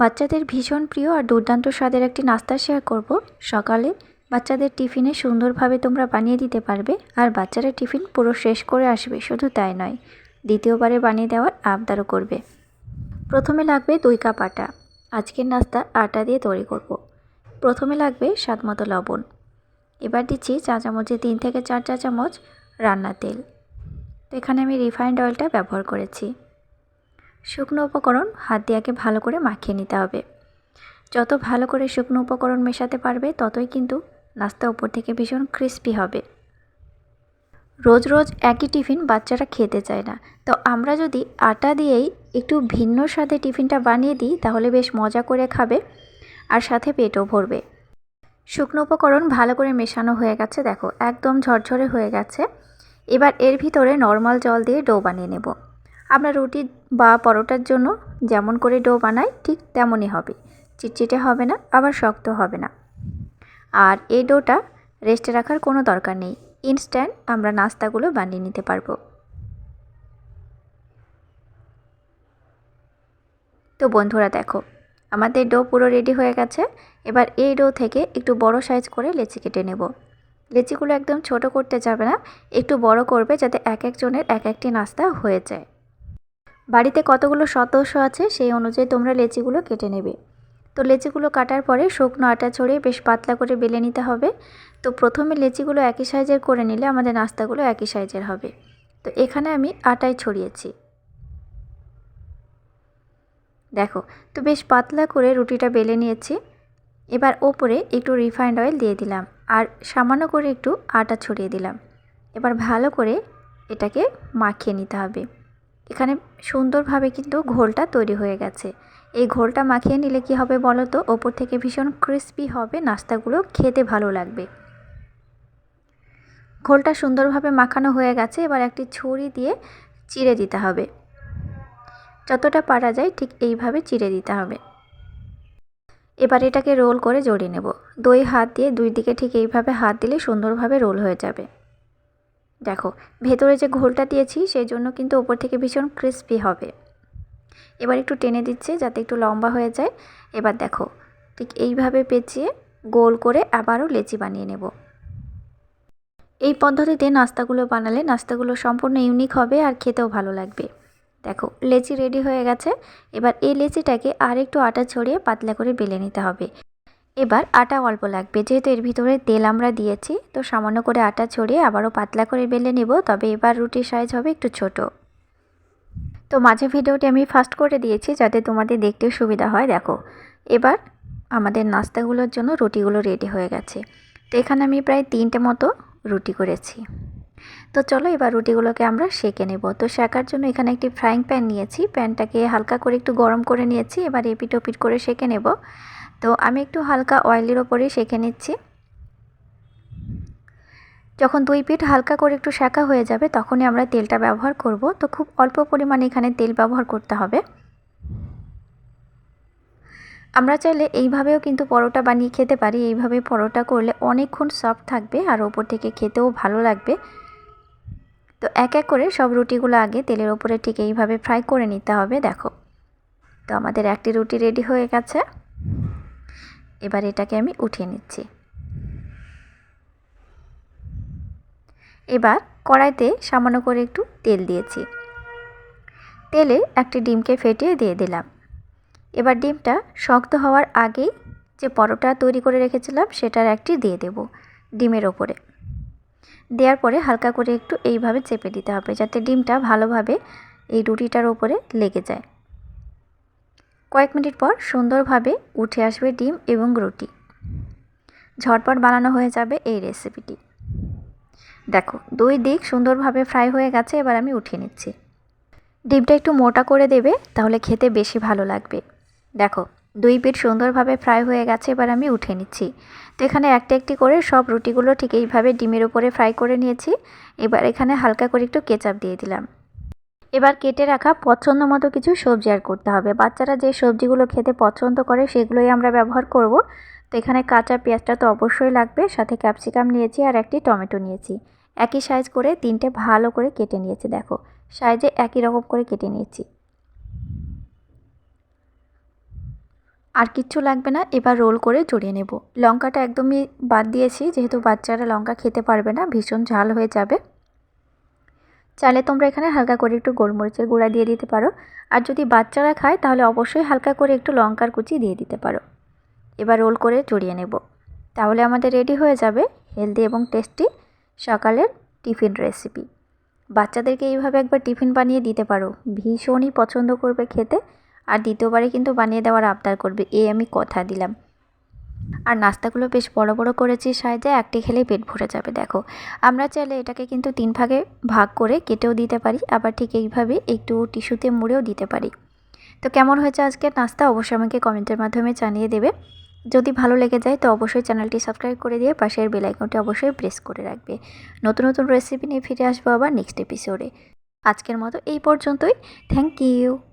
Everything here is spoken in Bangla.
বাচ্চাদের ভীষণ প্রিয় আর দুর্দান্ত স্বাদের একটি নাস্তা শেয়ার করব। সকালে বাচ্চাদের টিফিনে সুন্দরভাবে তোমরা বানিয়ে দিতে পারবে আর বাচ্চারা টিফিন পুরো শেষ করে আসবে, শুধু তাই নয়, দ্বিতীয়বারে বানিয়ে দেওয়ার আবদারও করবে। প্রথমে লাগবে দুই কাপ আটা। আজকের নাস্তা আটা দিয়ে তৈরি করব। প্রথমে লাগবে স্বাদ মতো লবণ। এবার দিচ্ছি চা চামচে তিন থেকে চার চা চামচ রান্নার তেল। তো এখানে আমি রিফাইন্ড অয়েলটা ব্যবহার করেছি। শুকনো উপকরণ হাত দিয়ে আগে ভালো করে মাখিয়ে নিতে হবে। যত ভালো করে শুকনো উপকরণ মেশাতে পারবে, ততই কিন্তু নাস্তা উপর থেকে ভীষণ ক্রিস্পি হবে। রোজ রোজ একই টিফিন বাচ্চারা খেতে চায় না। তো আমরা যদি আটা দিয়েই একটু ভিন্ন স্বাদে টিফিনটা বানিয়ে দিই, তাহলে বেশ মজা করে খাবে আর সাথে পেটও ভরবে। শুকনো উপকরণ ভালো করে মেশানো হয়ে গেছে, দেখো, একদম ঝরঝরে হয়ে গেছে। এবার এর ভিতরে নর্মাল জল দিয়ে ডো বানিয়ে নেব। আমরা রুটি বা পরোটার জন্য যেমন করে ডো বানাই, ঠিক তেমনই হবে। চিটচিটে হবে না, আবার শক্ত হবে না। আর এই ডোটা রেস্টে রাখার কোনো দরকার নেই। ইনস্ট্যান্ট আমরা নাস্তাগুলো বানিয়ে নিতে পারব। তো বন্ধুরা দেখো, আমাদের ডো পুরো রেডি হয়ে গেছে। এবার এই ডো থেকে একটু বড় সাইজ করে লেচি কেটে নেব। লেচিগুলো একদম ছোট করতে যাবে না, একটু বড় করবে যাতে এক একজনের এক একটি নাস্তা হয়ে যায়। বাড়িতে কতগুলো সদস্য আছে, সেই অনুযায়ী তোমরা লেচিগুলো কেটে নেবে। তো লেচিগুলো কাটার পরে শুকনো আটা ছড়িয়ে বেশ পাতলা করে বেলে নিতে হবে। তো প্রথমে লেচিগুলো একই সাইজের করে নিলে আমাদের নাস্তাগুলো একই সাইজের হবে। তো এখানে আমি আটাই ছড়িয়েছি। দেখো, তো বেশ পাতলা করে রুটিটা বেলে নিয়েছি। এবার ওপরে একটু রিফাইন্ড অয়েল দিয়ে দিলাম আর সামান্য করে একটু আটা ছড়িয়ে দিলাম। এবার ভালো করে এটাকে মাখিয়ে নিতে হবে। এখানে সুন্দরভাবে কিন্তু ঘোলটা তৈরি হয়ে গেছে। এই ঘোলটা মাখিয়ে নিলে কি হবে বলো তো? ওপর থেকে ভীষণ ক্রিস্পি হবে, নাস্তাগুলো খেতে ভালো লাগবে। ঘোলটা সুন্দরভাবে মাখানো হয়ে গেছে, এবার একটি ছুরি দিয়ে চিড়ে দিতে হবে। যতটা পারা যায় ঠিক এইভাবে চিড়ে দিতে হবে। এবার এটাকে রোল করে জড়িয়ে নেব। দুই হাত দিয়ে দুই দিকে ঠিক এইভাবে হাত দিলে সুন্দরভাবে রোল হয়ে যাবে। দেখো, ভেতরে যে ঘোলটা দিয়েছি, সেই জন্য কিন্তু ওপর থেকে ভীষণ ক্রিস্পি হবে। এবার একটু টেনে দিচ্ছে যাতে একটু লম্বা হয়ে যায়। এবার দেখো, ঠিক এইভাবে পেঁচিয়ে গোল করে আবারও লেচি বানিয়ে নেব। এই পদ্ধতিতে নাস্তাগুলো বানালে নাস্তাগুলো সম্পূর্ণ ইউনিক হবে আর খেতেও ভালো লাগবে। দেখো, লেচি রেডি হয়ে গেছে। এবার এই লেচিটাকে আর একটু আটা ছড়িয়ে পাতলা করে বেলে নিতে হবে। এবার আটা অল্প লাগবে, যেহেতু এর ভিতরে তেল আমরা দিয়েছি, তো সামান্য করে আটা ছড়িয়ে আবারও পাতলা করে বেলে নেব, তবে এবার রুটির সাইজ হবে একটু ছোট। তো মাঝে ভিডিওটি আমি ফাস্ট করে দিয়েছি, যাতে তোমাদের দেখতেও সুবিধা হয়, দেখো। এবার আমাদের নাস্তাগুলোর জন্য রুটিগুলো রেডি হয়ে গেছে। তো এখানে আমি প্রায় তিনটে মতো রুটি করেছি। তো চলো এবার রুটিগুলোকে আমরা সেঁকে নেব। তো শেখার জন্য এখানে একটি ফ্রাইং প্যান নিয়েছি। প্যানটাকে হালকা করে একটু গরম করে নিয়েছি, এবার এপিট ওপিট করে সেঁকে নেব। তো আমি একটু হালকা অয়েলের ওপরেই সেঁকে নিচ্ছি। যখন দুই পিঠ হালকা করে একটু শেখা হয়ে যাবে, তখনই আমরা তেলটা ব্যবহার করব। তো খুব অল্প পরিমাণে এখানে তেল ব্যবহার করতে হবে। আমরা চাইলে এইভাবেও কিন্তু পরোটা বানিয়ে খেতে পারি। এইভাবে পরোটা করলে অনেকক্ষণ সফট থাকবে আর ওপর থেকে খেতেও ভালো লাগবে। তো এক এক করে সব রুটিগুলো আগে তেলের ওপরে ঠিক এইভাবে ফ্রাই করে নিতে হবে। দেখো, তো আমাদের একটি রুটি রেডি হয়ে গেছে। এবার এটাকে আমি উঠিয়ে নিচ্ছি। এবার কড়াইতে সামান্য করে একটু তেল দিয়েছি। তেলে একটি ডিমকে ফেটিয়ে দিয়ে দিলাম। এবার ডিমটা শক্ত হওয়ার আগেই যে পরোটা তৈরি করে রেখেছিলাম সেটার একটি দিয়ে দেব ডিমের ওপরে। দেওয়ার পরে হালকা করে একটু এইভাবে চেপে দিতে হবে যাতে ডিমটা ভালোভাবে এই রুটিটার ওপরে লেগে যায়। কয়েক মিনিট পর সুন্দরভাবে উঠে আসবে ডিম এবং রুটি। ঝটপট বানানো হয়ে যাবে এই রেসিপিটি দেখো, দুই দিক সুন্দরভাবে ফ্রাই হয়ে গেছে, এবার আমি উঠিয়ে নিচ্ছি। ডিমটা একটু মোটা করে দেবে, তাহলে খেতে বেশি ভালো লাগবে। দেখো, দুই পিঠ সুন্দরভাবে ফ্রাই হয়ে গেছে, এবার আমি উঠে নিচ্ছি। তো এখানে একটা একটি করে সব রুটিগুলো ঠিক এইভাবে ডিমের উপরে ফ্রাই করে নিয়েছি। এবার এখানে হালকা করে একটু কেচাপ দিয়ে দিলাম। এবার কেটে রাখা পছন্দ মতো কিছু সবজি আর করতে হবে। বাচ্চারা যে সবজিগুলো খেতে পছন্দ করে সেগুলোই আমরা ব্যবহার করব। তো এখানে কাঁচা পেঁয়াজটা তো অবশ্যই লাগবে, সাথে ক্যাপসিকাম নিয়েছি আর একটি টমেটো নিয়েছি। একই সাইজ করে তিনটে ভালো করে কেটে নিয়েছি, দেখো। সাইজে একই রকম করে কেটে নিয়েছি। আর কিচ্ছু লাগবে না, এবার রোল করে জড়িয়ে নেব। লঙ্কাটা একদমই বাদ দিয়েছি, যেহেতু বাচ্চারা লঙ্কা খেতে পারবে না, ভীষণ ঝাল হয়ে যাবে। চাইলে তোমরা এখানে হালকা করে একটু গোলমরিচের গুঁড়া দিয়ে দিতে পারো। আর যদি বাচ্চারা খায়, তাহলে অবশ্যই হালকা করে একটু লঙ্কার কুচি দিয়ে দিতে পারো। এবার রোল করে জড়িয়ে নেব। তাহলে আমাদের রেডি হয়ে যাবে হেলদি এবং টেস্টি সকালের টিফিন রেসিপি। বাচ্চাদেরকে এইভাবে একবার টিফিন বানিয়ে দিতে পারো। ভীষণই পছন্দ করবে খেতে। আর দ্বিতীয়বারে কিন্তু বানিয়ে দেওয়ার আবদার করবে এই আমি কথা দিলাম। আর নাস্তাগুলো বেশ বড় বড় করেছি সাইজে, একটি খেলেই পেট ভরে যাবে, দেখো। আমরা চাইলে এটাকে কিন্তু তিন ভাগে ভাগ করে কেটেও দিতে পারি, আবার ঠিক এইভাবে একটু টিস্যুতে মুড়েও দিতে পারি। তো কেমন হয়েছে আজকের নাস্তা? অবশ্যই আমাকে কমেন্টের মাধ্যমে জানিয়ে দেবে। যদি ভালো লেগে যায়, তো অবশ্যই চ্যানেলটি সাবস্ক্রাইব করে দিয়ে পাশের বেল আইকনটি অবশ্যই প্রেস করে রাখবে। নতুন নতুন রেসিপি নিয়ে ফিরে আসব আবার নেক্সট এপিসোডে আজকের মতো এই পর্যন্তই। Thank you